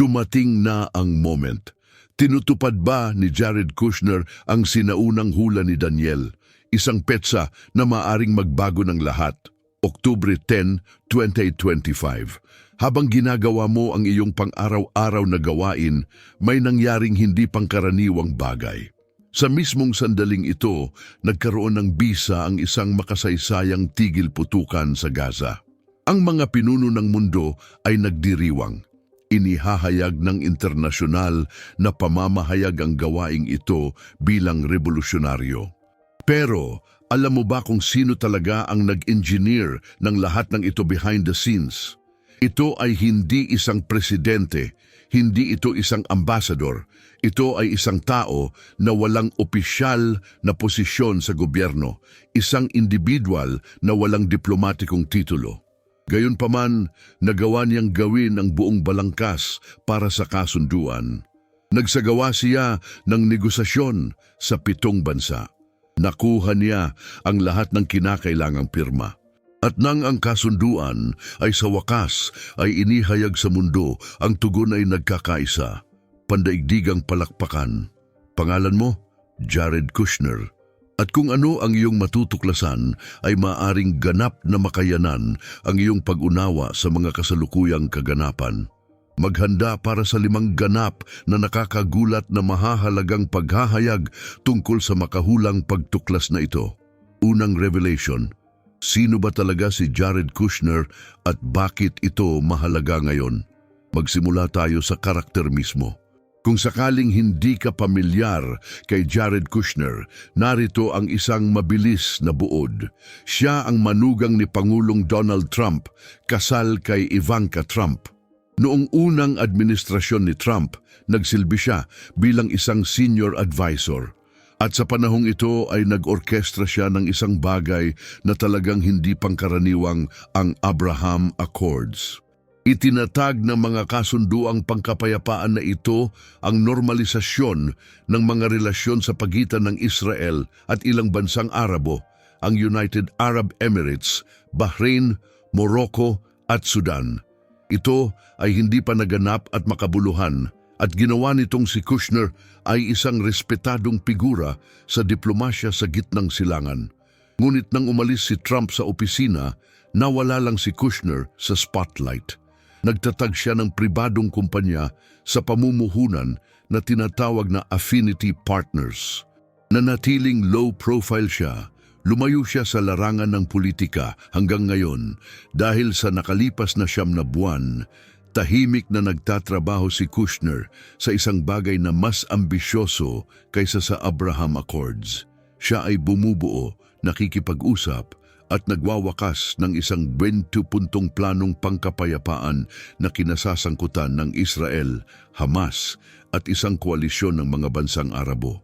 Dumating na ang moment. Tinutupad ba ni Jared Kushner ang sinaunang hula ni Daniel? Isang petsa na maaring magbago ng lahat. Oktubre 10, 2025. Habang ginagawa mo ang iyong pang-araw-araw na gawain, may nangyaring hindi pangkaraniwang bagay. Sa mismong sandaling ito, nagkaroon ng bisa ang isang makasaysayang tigil putukan sa Gaza. Ang mga pinuno ng mundo ay nagdiriwang. Inihahayag ng internasyonal na pamamahayag ang gawaing ito bilang revolusyonaryo. Pero alam mo ba kung sino talaga ang nag-engineer ng lahat ng ito behind the scenes? Ito ay hindi isang presidente, hindi ito isang ambasador. Ito ay isang tao na walang opisyal na posisyon sa gobyerno, isang individual na walang diplomatikong titulo. Gayunpaman, nagawa niyang gawin ang buong balangkas para sa kasunduan. Nagsagawa siya ng negosasyon sa pitong bansa. Nakuha niya ang lahat ng kinakailangang pirma. At nang ang kasunduan ay sa wakas ay inihayag sa mundo, ang tugon ay nagkakaisa. Pandaigdigang palakpakan. Pangalan mo? Jared Kushner. At kung ano ang iyong matutuklasan ay maaring ganap na makayanan ang iyong pag-unawa sa mga kasalukuyang kaganapan. Maghanda para sa limang ganap na nakakagulat na mahahalagang paghahayag tungkol sa makahulang pagtuklas na ito. Unang revelation, sino ba talaga si Jared Kushner at bakit ito mahalaga ngayon? Magsimula tayo sa karakter mismo. Kung sakaling hindi ka pamilyar kay Jared Kushner, narito ang isang mabilis na buod. Siya ang manugang ni Pangulong Donald Trump, kasal kay Ivanka Trump. Noong unang administrasyon ni Trump, nagsilbi siya bilang isang senior advisor. At sa panahong ito ay nag-orkestra siya ng isang bagay na talagang hindi pangkaraniwang ang Abraham Accords. Itinatag ng mga kasunduang pangkapayapaan na ito ang normalisasyon ng mga relasyon sa pagitan ng Israel at ilang bansang Arabo, ang United Arab Emirates, Bahrain, Morocco at Sudan. Ito ay hindi pa naganap at makabuluhan at ginawa nitong si Kushner ay isang respetadong figura sa diplomasya sa gitnang silangan. Ngunit nang umalis si Trump sa opisina, nawala lang si Kushner sa spotlight nagtatag siya ng pribadong kumpanya sa pamumuhunan na tinatawag na affinity partners. Nanatiling low profile siya, lumayo siya sa larangan ng politika hanggang ngayon dahil sa nakalipas na siyam na buwan, tahimik na nagtatrabaho si Kushner sa isang bagay na mas ambisyoso kaysa sa Abraham Accords. Siya ay bumubuo, nakikipag-usap, at nagwawakas ng isang 20 puntong planong pangkapayapaan na kinasasangkutan ng Israel, Hamas at isang koalisyon ng mga bansang Arabo.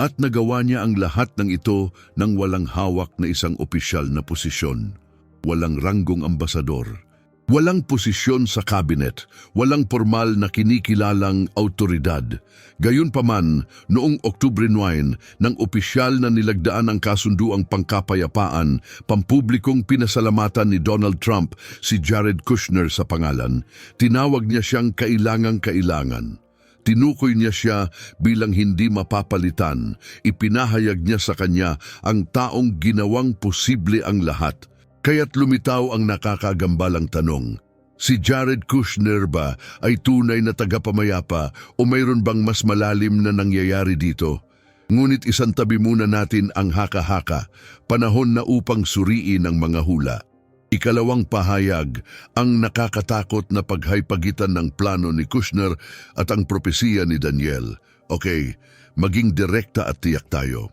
At nagawa niya ang lahat ng ito nang walang hawak na isang opisyal na posisyon. Walang ranggong ambasador, Walang posisyon sa kabinet, walang formal na kinikilalang autoridad. Gayunpaman, noong Oktubre 9, nang opisyal na nilagdaan ang kasunduang pangkapayapaan, pampublikong pinasalamatan ni Donald Trump si Jared Kushner sa pangalan, tinawag niya siyang kailangang-kailangan. Tinukoy niya siya bilang hindi mapapalitan. Ipinahayag niya sa kanya ang taong ginawang posible ang lahat Kaya't lumitaw ang nakakagambalang tanong, si Jared Kushner ba ay tunay na tagapamayapa o mayroon bang mas malalim na nangyayari dito? Ngunit isang tabi muna natin ang haka-haka, panahon na upang suriin ang mga hula. Ikalawang pahayag, ang nakakatakot na paghaypagitan ng plano ni Kushner at ang propesiya ni Daniel. Okay, maging direkta at tiyak tayo.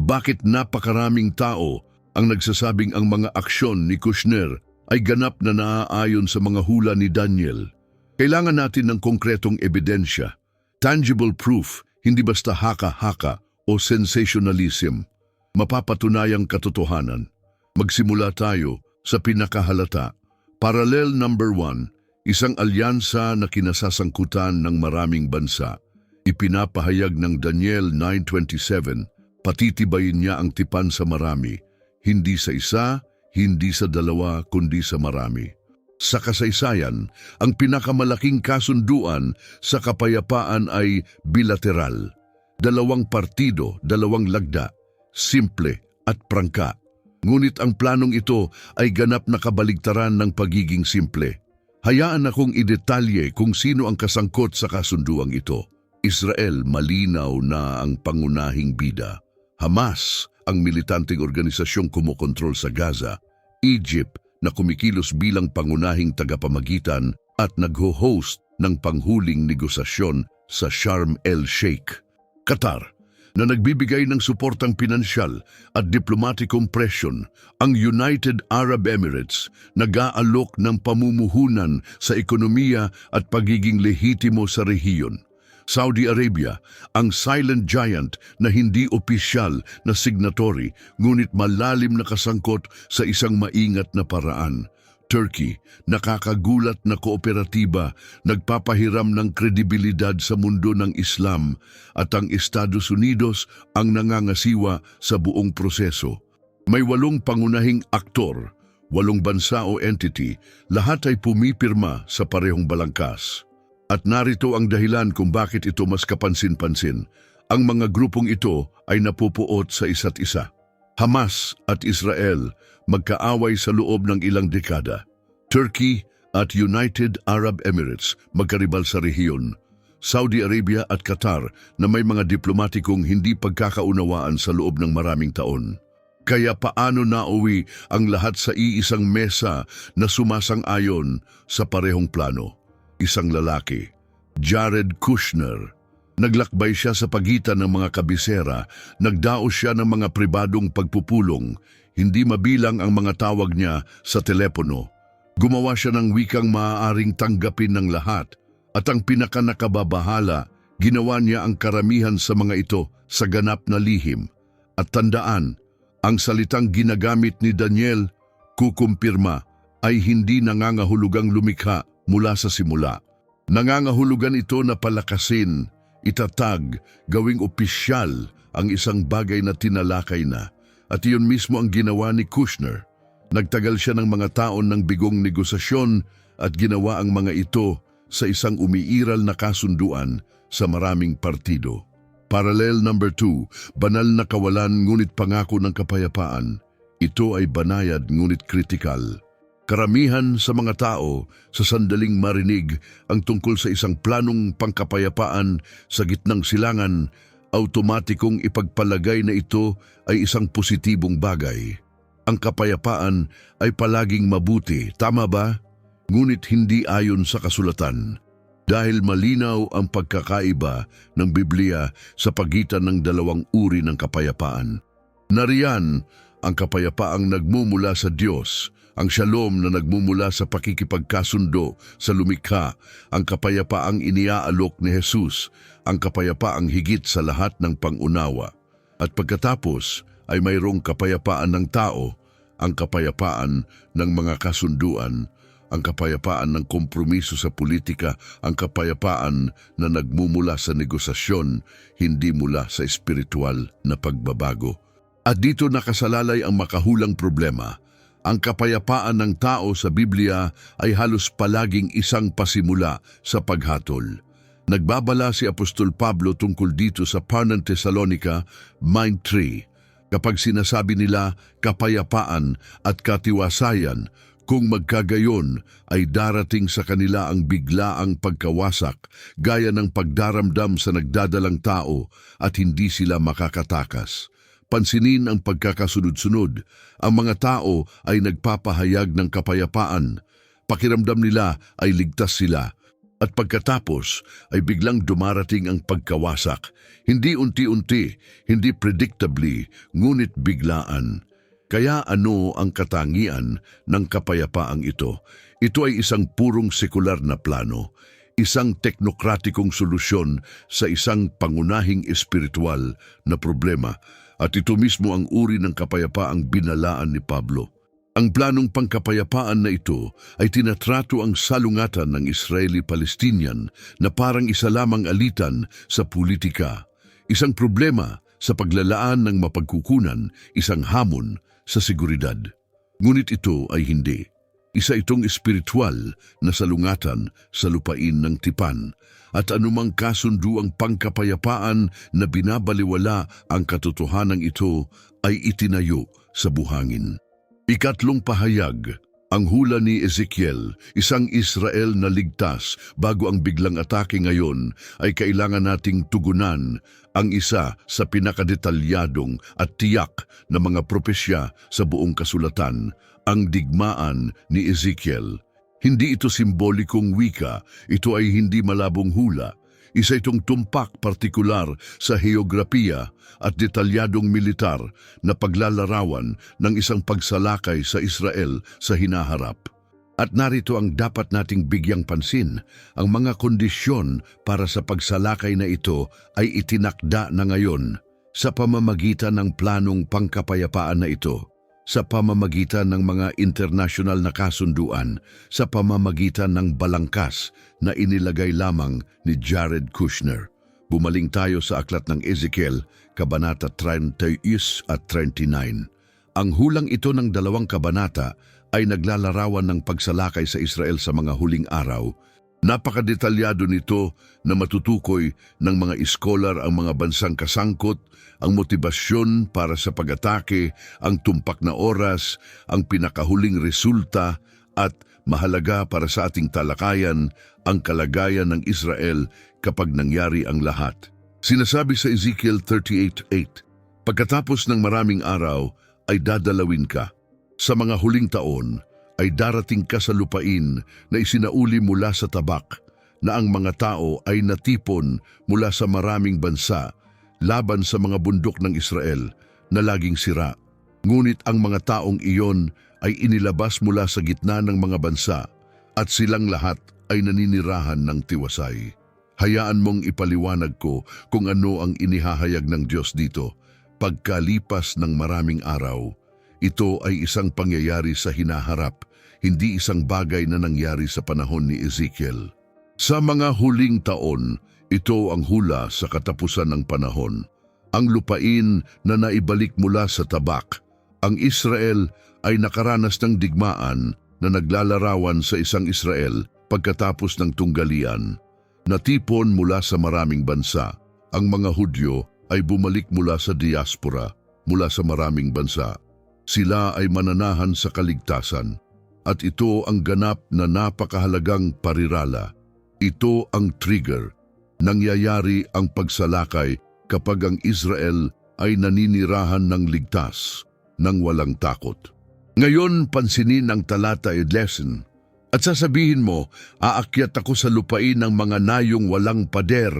Bakit napakaraming tao ang nagsasabing ang mga aksyon ni Kushner ay ganap na naaayon sa mga hula ni Daniel. Kailangan natin ng konkretong ebidensya, tangible proof, hindi basta haka-haka o sensationalism. Mapapatunayang katotohanan. Magsimula tayo sa pinakahalata. Parallel number one, isang alyansa na kinasasangkutan ng maraming bansa. Ipinapahayag ng Daniel 9.27, patitibayin niya ang tipan sa marami hindi sa isa, hindi sa dalawa, kundi sa marami. Sa kasaysayan, ang pinakamalaking kasunduan sa kapayapaan ay bilateral. Dalawang partido, dalawang lagda, simple at prangka. Ngunit ang planong ito ay ganap na kabaligtaran ng pagiging simple. Hayaan akong idetalye kung sino ang kasangkot sa kasunduang ito. Israel malinaw na ang pangunahing bida. Hamas, ang militanteng organisasyong kumokontrol sa Gaza. Egypt, na kumikilos bilang pangunahing tagapamagitan at nagho-host ng panghuling negosasyon sa Sharm el-Sheikh. Qatar, na nagbibigay ng suportang pinansyal at diplomatikong presyon, ang United Arab Emirates nag-aalok ng pamumuhunan sa ekonomiya at pagiging lehitimo sa rehiyon. Saudi Arabia, ang silent giant na hindi opisyal na signatory ngunit malalim na kasangkot sa isang maingat na paraan. Turkey, nakakagulat na kooperatiba, nagpapahiram ng kredibilidad sa mundo ng Islam at ang Estados Unidos ang nangangasiwa sa buong proseso. May walong pangunahing aktor, walong bansa o entity, lahat ay pumipirma sa parehong balangkas. At narito ang dahilan kung bakit ito mas kapansin-pansin. Ang mga grupong ito ay napupuot sa isa't isa. Hamas at Israel magkaaway sa loob ng ilang dekada. Turkey at United Arab Emirates magkaribal sa rehiyon. Saudi Arabia at Qatar na may mga diplomatikong hindi pagkakaunawaan sa loob ng maraming taon. Kaya paano nauwi ang lahat sa iisang mesa na sumasang-ayon sa parehong plano? Isang lalaki, Jared Kushner. Naglakbay siya sa pagitan ng mga kabisera, nagdaos siya ng mga pribadong pagpupulong, hindi mabilang ang mga tawag niya sa telepono. Gumawa siya ng wikang maaaring tanggapin ng lahat at ang pinakanakababahala, ginawa niya ang karamihan sa mga ito sa ganap na lihim. At tandaan, ang salitang ginagamit ni Daniel, kukumpirma, ay hindi nangangahulugang lumikha mula sa simula. Nangangahulugan ito na palakasin, itatag, gawing opisyal ang isang bagay na tinalakay na. At iyon mismo ang ginawa ni Kushner. Nagtagal siya ng mga taon ng bigong negosasyon at ginawa ang mga ito sa isang umiiral na kasunduan sa maraming partido. Parallel number 2, banal na kawalan ngunit pangako ng kapayapaan. Ito ay banayad ngunit kritikal. Karamihan sa mga tao sa sandaling marinig ang tungkol sa isang planong pangkapayapaan sa gitnang silangan, automatikong ipagpalagay na ito ay isang positibong bagay. Ang kapayapaan ay palaging mabuti, tama ba? Ngunit hindi ayon sa kasulatan. Dahil malinaw ang pagkakaiba ng Biblia sa pagitan ng dalawang uri ng kapayapaan. Nariyan ang kapayapaang nagmumula sa Diyos, ang shalom na nagmumula sa pakikipagkasundo sa lumikha, ang kapayapaang iniaalok ni Jesus, ang kapayapaang higit sa lahat ng pangunawa. At pagkatapos ay mayroong kapayapaan ng tao, ang kapayapaan ng mga kasunduan, ang kapayapaan ng kompromiso sa politika, ang kapayapaan na nagmumula sa negosasyon, hindi mula sa espiritual na pagbabago. At dito nakasalalay ang makahulang problema. Ang kapayapaan ng tao sa Biblia ay halos palaging isang pasimula sa paghatol. Nagbabala si Apostol Pablo tungkol dito sa Parnan Thessalonica, Mind 3. Kapag sinasabi nila kapayapaan at katiwasayan, kung magkagayon ay darating sa kanila ang biglaang pagkawasak gaya ng pagdaramdam sa nagdadalang tao at hindi sila makakatakas. Pansinin ang pagkakasunod-sunod. Ang mga tao ay nagpapahayag ng kapayapaan. Pakiramdam nila ay ligtas sila. At pagkatapos ay biglang dumarating ang pagkawasak. Hindi unti-unti, hindi predictably, ngunit biglaan. Kaya ano ang katangian ng kapayapaang ito? Ito ay isang purong sekular na plano, isang teknokratikong solusyon sa isang pangunahing espiritual na problema at ito mismo ang uri ng kapayapaang binalaan ni Pablo. Ang planong pangkapayapaan na ito ay tinatrato ang salungatan ng Israeli-Palestinian na parang isa lamang alitan sa politika, isang problema sa paglalaan ng mapagkukunan, isang hamon sa seguridad. Ngunit ito ay hindi. Isa itong espiritual na salungatan sa lupain ng tipan at anumang kasunduang pangkapayapaan na binabaliwala ang katotohanan ito ay itinayo sa buhangin. Ikatlong pahayag, ang hula ni Ezekiel, isang Israel na ligtas bago ang biglang atake ngayon ay kailangan nating tugunan ang isa sa pinakadetalyadong at tiyak na mga propesya sa buong kasulatan, ang digmaan ni Ezekiel. Hindi ito simbolikong wika, ito ay hindi malabong hula. Isa itong tumpak partikular sa heograpiya at detalyadong militar na paglalarawan ng isang pagsalakay sa Israel sa hinaharap. At narito ang dapat nating bigyang pansin. Ang mga kondisyon para sa pagsalakay na ito ay itinakda na ngayon sa pamamagitan ng planong pangkapayapaan na ito, sa pamamagitan ng mga internasyonal na kasunduan, sa pamamagitan ng balangkas na inilagay lamang ni Jared Kushner. Bumaling tayo sa aklat ng Ezekiel, Kabanata 30 at 39. Ang hulang ito ng dalawang kabanata ay naglalarawan ng pagsalakay sa Israel sa mga huling araw. Napakadetalyado nito na matutukoy ng mga iskolar ang mga bansang kasangkot, ang motibasyon para sa pag-atake, ang tumpak na oras, ang pinakahuling resulta at mahalaga para sa ating talakayan ang kalagayan ng Israel kapag nangyari ang lahat. Sinasabi sa Ezekiel 38.8, Pagkatapos ng maraming araw ay dadalawin ka. Sa mga huling taon ay darating ka sa lupain na isinauli mula sa tabak na ang mga tao ay natipon mula sa maraming bansa laban sa mga bundok ng Israel na laging sira. Ngunit ang mga taong iyon ay inilabas mula sa gitna ng mga bansa at silang lahat ay naninirahan ng tiwasay. Hayaan mong ipaliwanag ko kung ano ang inihahayag ng Diyos dito. Pagkalipas ng maraming araw, ito ay isang pangyayari sa hinaharap, hindi isang bagay na nangyari sa panahon ni Ezekiel. Sa mga huling taon, ito ang hula sa katapusan ng panahon. Ang lupain na naibalik mula sa tabak. Ang Israel ay nakaranas ng digmaan na naglalarawan sa isang Israel pagkatapos ng tunggalian. Natipon mula sa maraming bansa. Ang mga Hudyo ay bumalik mula sa diaspora, mula sa maraming bansa. Sila ay mananahan sa kaligtasan. At ito ang ganap na napakahalagang parirala. Ito ang trigger. Nangyayari ang pagsalakay kapag ang Israel ay naninirahan ng ligtas, ng walang takot. Ngayon, pansinin ang talata at lesson. At sasabihin mo, aakyat ako sa lupain ng mga nayong walang pader.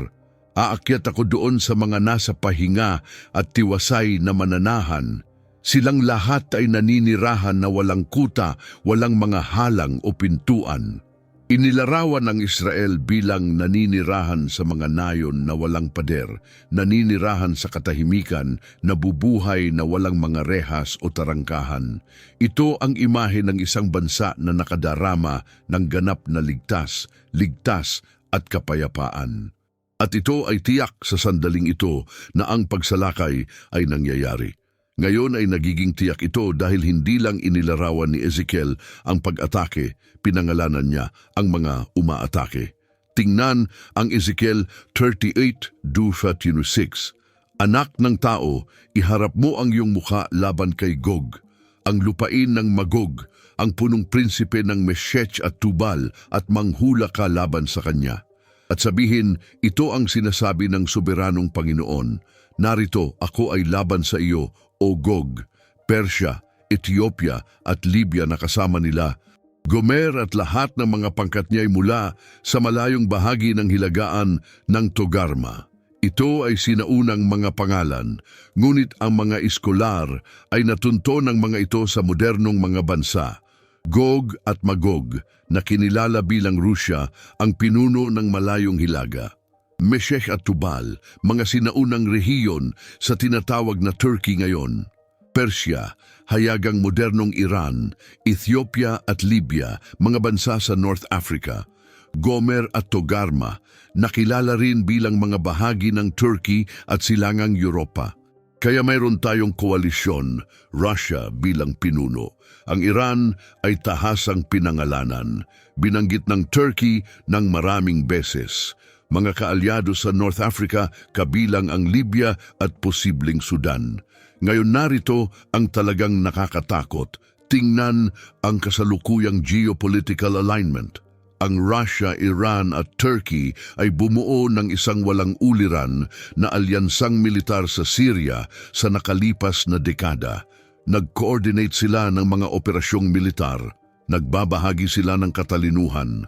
Aakyat ako doon sa mga nasa pahinga at tiwasay na mananahan. Silang lahat ay naninirahan na walang kuta, walang mga halang o pintuan. Inilarawan ng Israel bilang naninirahan sa mga nayon na walang pader, naninirahan sa katahimikan, nabubuhay na walang mga rehas o tarangkahan. Ito ang imahe ng isang bansa na nakadarama ng ganap na ligtas, ligtas at kapayapaan. At ito ay tiyak sa sandaling ito na ang pagsalakay ay nangyayari. Ngayon ay nagiging tiyak ito dahil hindi lang inilarawan ni Ezekiel ang pag-atake, pinangalanan niya ang mga umaatake. Tingnan ang Ezekiel 38:26. Anak ng tao, iharap mo ang iyong mukha laban kay Gog, ang lupain ng Magog, ang punong prinsipe ng Meshech at Tubal at manghula ka laban sa kanya. At sabihin, ito ang sinasabi ng soberanong Panginoon, Narito ako ay laban sa iyo, O Gog, Persya, Ethiopia at Libya na kasama nila. Gomer at lahat ng mga pangkat niya ay mula sa malayong bahagi ng hilagaan ng Togarma. Ito ay sinaunang mga pangalan, ngunit ang mga iskolar ay natunto ng mga ito sa modernong mga bansa. Gog at Magog na kinilala bilang Rusya ang pinuno ng malayong hilaga. Meshech at Tubal, mga sinaunang rehiyon sa tinatawag na Turkey ngayon. Persya, hayagang modernong Iran, Ethiopia at Libya, mga bansa sa North Africa. Gomer at Togarma, nakilala rin bilang mga bahagi ng Turkey at silangang Europa. Kaya mayroon tayong koalisyon, Russia bilang pinuno. Ang Iran ay tahasang pinangalanan. Binanggit ng Turkey ng maraming beses. Mga kaalyado sa North Africa kabilang ang Libya at posibleng Sudan. Ngayon narito ang talagang nakakatakot. Tingnan ang kasalukuyang geopolitical alignment. Ang Russia, Iran at Turkey ay bumuo ng isang walang uliran na alyansang militar sa Syria sa nakalipas na dekada. Nag-coordinate sila ng mga operasyong militar. Nagbabahagi sila ng katalinuhan.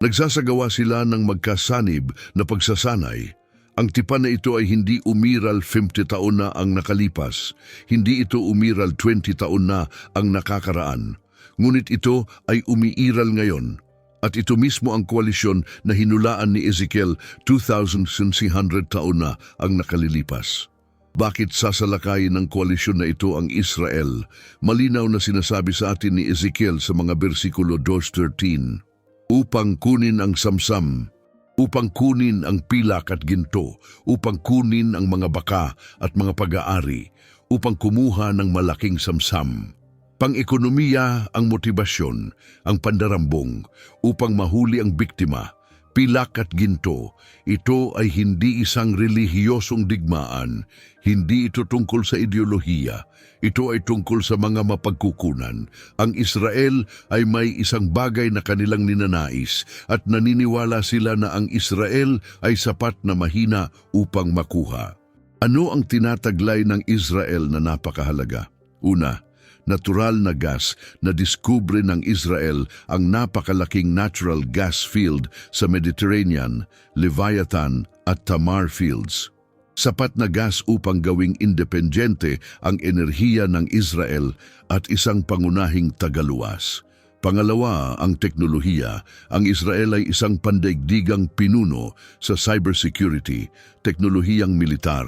Nagsasagawa sila ng magkasanib na pagsasanay. Ang tipan na ito ay hindi umiral 50 taon na ang nakalipas. Hindi ito umiral 20 taon na ang nakakaraan. Ngunit ito ay umiiral ngayon. At ito mismo ang koalisyon na hinulaan ni Ezekiel 2,600 taon na ang nakalilipas. Bakit sasalakayin ng koalisyon na ito ang Israel? Malinaw na sinasabi sa atin ni Ezekiel sa mga bersikulo 2.13. Upang kunin ang samsam, upang kunin ang pilak at ginto, upang kunin ang mga baka at mga pag-aari, upang kumuha ng malaking samsam. Pang-ekonomiya ang motibasyon, ang pandarambong, upang mahuli ang biktima, pilak at ginto. Ito ay hindi isang relihiyosong digmaan, hindi ito tungkol sa ideolohiya. Ito ay tungkol sa mga mapagkukunan. Ang Israel ay may isang bagay na kanilang ninanais at naniniwala sila na ang Israel ay sapat na mahina upang makuha. Ano ang tinataglay ng Israel na napakahalaga? Una, natural na gas na diskubre ng Israel ang napakalaking natural gas field sa Mediterranean, Leviathan at Tamar Fields. Sapat na gas upang gawing independyente ang enerhiya ng Israel at isang pangunahing tagaluwas. Pangalawa, ang teknolohiya. Ang Israel ay isang pandaigdigang pinuno sa cybersecurity, teknolohiyang militar,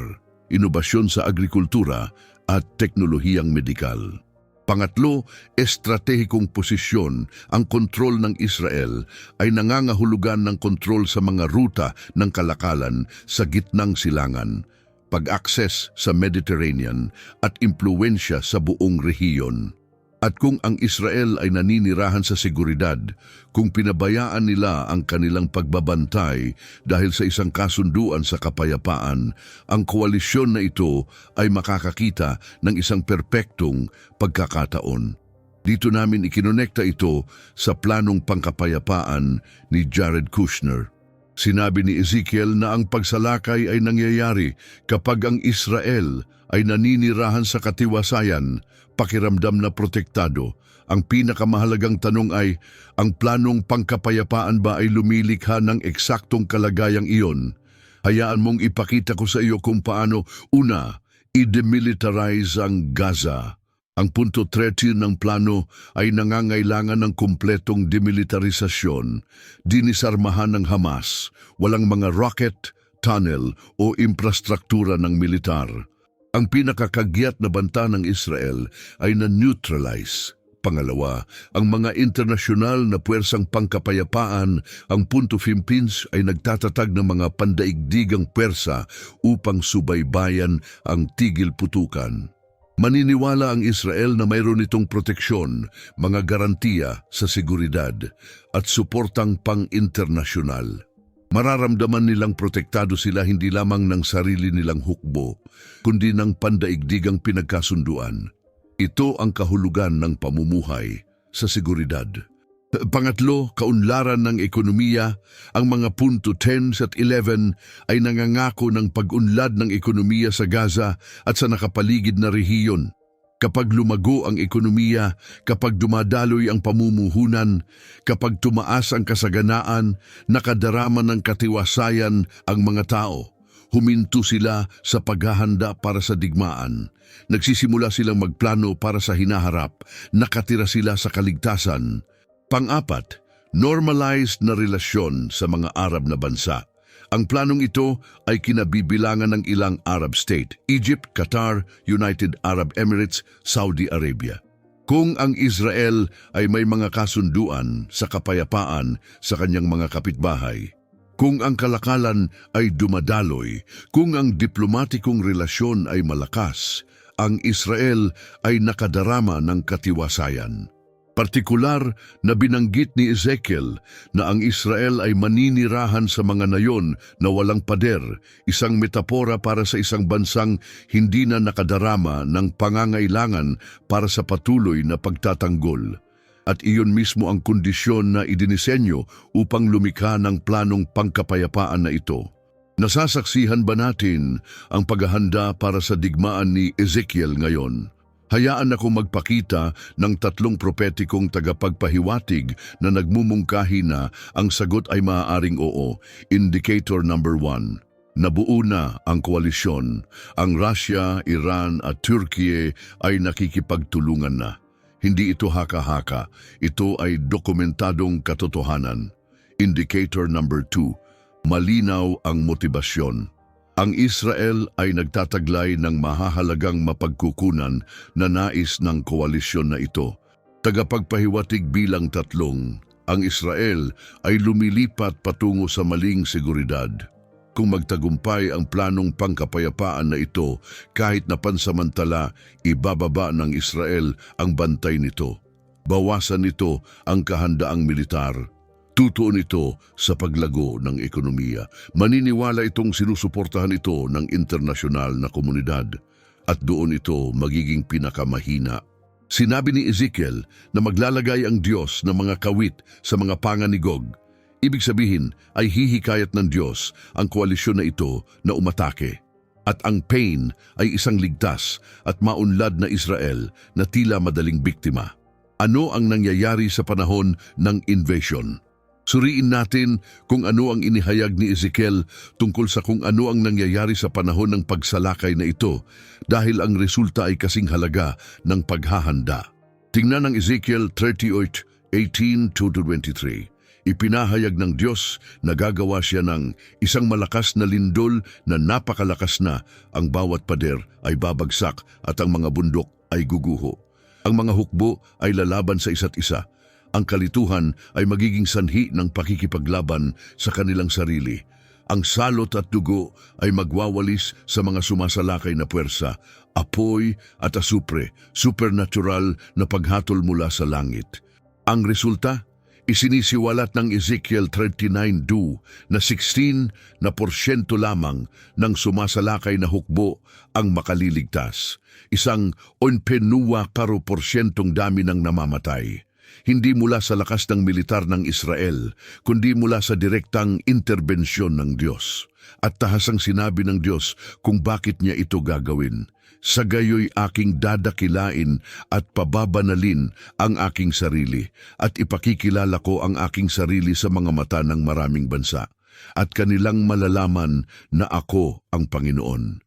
inobasyon sa agrikultura at teknolohiyang medikal. Pangatlo, estratehikong posisyon. Ang kontrol ng Israel ay nangangahulugan ng kontrol sa mga ruta ng kalakalan sa gitnang silangan, pag-access sa Mediterranean at impluensya sa buong rehiyon. At kung ang Israel ay naninirahan sa seguridad, kung pinabayaan nila ang kanilang pagbabantay dahil sa isang kasunduan sa kapayapaan, ang koalisyon na ito ay makakakita ng isang perpektong pagkakataon. Dito namin ikinonekta ito sa planong pangkapayapaan ni Jared Kushner. Sinabi ni Ezekiel na ang pagsalakay ay nangyayari kapag ang Israel ay naninirahan sa katiwasayan, pakiramdam na protektado. Ang pinakamahalagang tanong ay, ang planong pangkapayapaan ba ay lumilikha ng eksaktong kalagayang iyon? Hayaan mong ipakita ko sa iyo kung paano, una, i-demilitarize ang Gaza. Ang punto 13 ng plano ay nangangailangan ng kumpletong demilitarisasyon, dinisarmahan ng Hamas, walang mga rocket, tunnel o infrastruktura ng militar. Ang pinakakagyat na banta ng Israel ay na-neutralize. Pangalawa, ang mga internasyonal na puwersang pangkapayapaan, ang Punto Philippines ay nagtatatag ng mga pandaigdigang puwersa upang subaybayan ang tigil putukan. Maniniwala ang Israel na mayroon itong proteksyon, mga garantiya sa seguridad at suportang pang-internasyonal. Mararamdaman nilang protektado sila hindi lamang ng sarili nilang hukbo, kundi ng pandaigdigang pinagkasunduan. Ito ang kahulugan ng pamumuhay sa seguridad. Pangatlo, kaunlaran ng ekonomiya, ang mga punto 10 at 11 ay nangangako ng pag-unlad ng ekonomiya sa Gaza at sa nakapaligid na rehiyon. Kapag lumago ang ekonomiya, kapag dumadaloy ang pamumuhunan, kapag tumaas ang kasaganaan, nakadarama ng katiwasayan ang mga tao. Huminto sila sa paghahanda para sa digmaan. Nagsisimula silang magplano para sa hinaharap. Nakatira sila sa kaligtasan. Pang-apat, normalized na relasyon sa mga Arab na bansa. Ang planong ito ay kinabibilangan ng ilang Arab state, Egypt, Qatar, United Arab Emirates, Saudi Arabia. Kung ang Israel ay may mga kasunduan sa kapayapaan sa kanyang mga kapitbahay, Kung ang kalakalan ay dumadaloy, kung ang diplomatikong relasyon ay malakas, ang Israel ay nakadarama ng katiwasayan. Partikular na binanggit ni Ezekiel na ang Israel ay maninirahan sa mga nayon na walang pader, isang metapora para sa isang bansang hindi na nakadarama ng pangangailangan para sa patuloy na pagtatanggol. At iyon mismo ang kondisyon na idinisenyo upang lumikha ng planong pangkapayapaan na ito. Nasasaksihan ba natin ang paghahanda para sa digmaan ni Ezekiel ngayon? Hayaan ako magpakita ng tatlong propetikong tagapagpahiwatig na nagmumungkahi na ang sagot ay maaaring oo. Indicator number one. Nabuo na ang koalisyon. Ang Russia, Iran at Turkey ay nakikipagtulungan na. Hindi ito haka-haka. Ito ay dokumentadong katotohanan. Indicator number two. Malinaw ang motibasyon. Ang Israel ay nagtataglay ng mahahalagang mapagkukunan na nais ng koalisyon na ito. Tagapagpahiwatig bilang tatlong, ang Israel ay lumilipat patungo sa maling seguridad. Kung magtagumpay ang planong pangkapayapaan na ito, kahit na pansamantala, ibababa ng Israel ang bantay nito. Bawasan nito ang kahandaang militar. Tutuon ito sa paglago ng ekonomiya. Maniniwala itong sinusuportahan ito ng internasyonal na komunidad at doon ito magiging pinakamahina. Sinabi ni Ezekiel na maglalagay ang Diyos ng mga kawit sa mga panga ni Gog. Ibig sabihin ay hihikayat ng Diyos ang koalisyon na ito na umatake. At ang pain ay isang ligtas at maunlad na Israel na tila madaling biktima. Ano ang nangyayari sa panahon ng invasion? Suriin natin kung ano ang inihayag ni Ezekiel tungkol sa kung ano ang nangyayari sa panahon ng pagsalakay na ito dahil ang resulta ay kasing halaga ng paghahanda. Tingnan ang Ezekiel 38:18-23. Ipinahayag ng Diyos na gagawa siya ng isang malakas na lindol na napakalakas na ang bawat pader ay babagsak at ang mga bundok ay guguho. Ang mga hukbo ay lalaban sa isa't isa ang kalituhan ay magiging sanhi ng pakikipaglaban sa kanilang sarili. Ang salot at dugo ay magwawalis sa mga sumasalakay na puwersa, apoy at asupre, supernatural na paghatol mula sa langit. Ang resulta? Isinisiwalat ng Ezekiel 39.2 na 16 na porsyento lamang ng sumasalakay na hukbo ang makaliligtas. Isang onpenuwa karo porsyentong dami ng namamatay hindi mula sa lakas ng militar ng Israel, kundi mula sa direktang interbensyon ng Diyos. At tahasang sinabi ng Diyos kung bakit niya ito gagawin. Sa gayoy aking dadakilain at pababanalin ang aking sarili at ipakikilala ko ang aking sarili sa mga mata ng maraming bansa at kanilang malalaman na ako ang Panginoon.